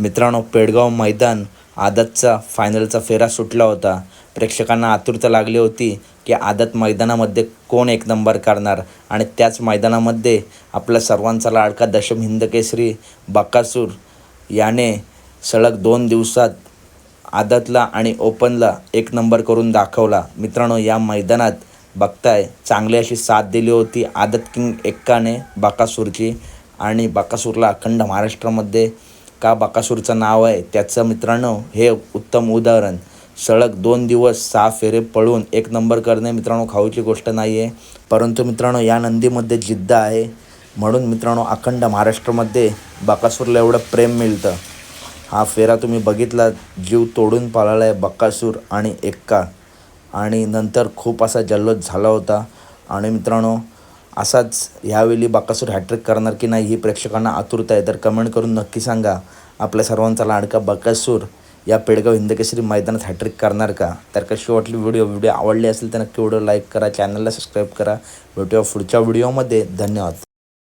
मित्रांनो पेडगाव मैदान आदतचा फायनलचा फेरा सुटला होता. प्रेक्षकांना आतुरता लागली होती की आदत मैदानामध्ये कोण एक नंबर करणार? आणि त्याच मैदानामध्ये आपला सर्वांचा लाडका दशम हिंदकेसरी बकासूर याने सलग दोन दिवसात आदतला आणि ओपनला एक नंबर करून दाखवला. मित्रांनो या मैदानात बघताय चांगली अशी साथ दिली होती आदत किंग एक्काने बाकासूरची. आणि बाकासूरला अखंड महाराष्ट्रामध्ये का बाकासूरचं नाव आहे? त्याचं मित्रांनो हे उत्तम उदाहरण. सलग दोन दिवस सहा फेरे पळून एक नंबर करणे मित्रांनो खाऊची गोष्ट नाही आहे परंतु मित्रांनो या नंदीमध्ये जिद्द आहे. म्हणून मित्रांनो अखंड महाराष्ट्रामध्ये बाकासूरला एवढं प्रेम मिळतं. हा फेरा तुम्ही बघितला जीव तोडून पाळला आहे बकासूर आणि एक्का. आणि नंतर खूप असा जल्लोष झाला होता. आणि मित्रांनो असाच ह्यावेळी बाकासूर हॅट्रिक करणार की नाही ही प्रेक्षकांना आतुरता आहे. तर कमेंट करून नक्की सांगा आपल्या सर्वांचा लाडका बाकासूर या पेडगाव हिंदकेसरी मैदानात हॅट्रिक करणार का? तर कशी वाटली व्हिडिओ व्हिडिओ आवडली असेल तर नक्की व्हिडिओ लाईक करा चॅनलला सबस्क्राईब करा. भेटूया पुढच्या व्हिडिओमध्ये धन्यवाद.